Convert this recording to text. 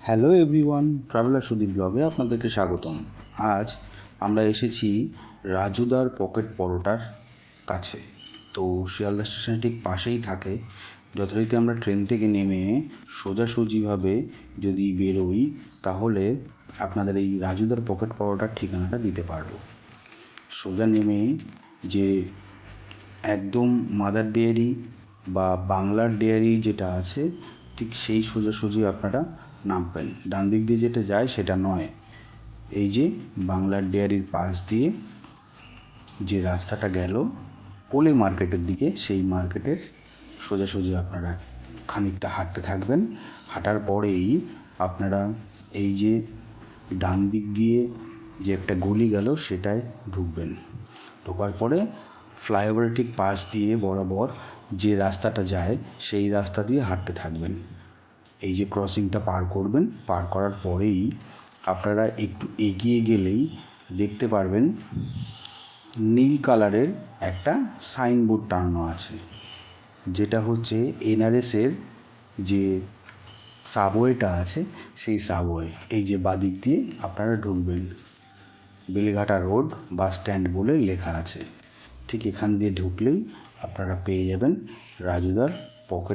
Hello everyone traveller Sudip ব্লগে আপনাদেরকে স্বাগতম। আজ আমরা এসেছি রাজুদার পকেট পরোটার কাছে। তো শিয়ালদা স্টেশনের ঠিক পাশেই থাকে। যথারীতি আমরা ট্রেন থেকে নেমে সোজাসুজিভাবে যদি বেরোই, তাহলে আপনাদের এই রাজুদার পকেট পরোটার ঠিকানাটা দিতে পারব। সোজা নেমে যে একদম মাদার ডেয়ারি বা বাংলার ডেয়ারি যেটা আছে, ঠিক সেই সোজাসুজি আপনারা নামবেন। ডান দিক দিয়ে যেটা যায় সেটা নয়। এই যে বাংলার ডেয়ারির পাশ দিয়ে যে রাস্তাটা গেল পোলে মার্কেটের দিকে, সেই মার্কেটের সোজাসুজি আপনারা খানিকটা হাঁটতে থাকবেন। হাঁটার পরেই আপনারা এই যে ডান দিক দিয়ে যে একটা গলি গেল, সেটায় ঢুকবেন। ঢোকার পরে ফ্লাইওভারের ঠিক পাশ দিয়ে বরাবর যে রাস্তাটা যায়, সেই রাস্তা দিয়ে হাঁটতে থাকবেন। এই যে ক্রসিংটা পার করবেন, পার করার পরেই আপনারা একটু এগিয়ে গেলেই দেখতে পারবেন নীল কালারের একটা সাইনবোর্ড টাঙানো আছে। যেটা হচ্ছে এনআরএসের যে সাবওয়েটা আছে, সেই সাবওয়ে এই যে বাদিক দিয়ে আপনারা ঢুকবেন। বেলঘাটা রোড বাস স্ট্যান্ড বলে লেখা আছে। ঠিক এখান দিয়ে ঢুকলেই আপনারা পেয়ে যাবেন রাজুদার পকেট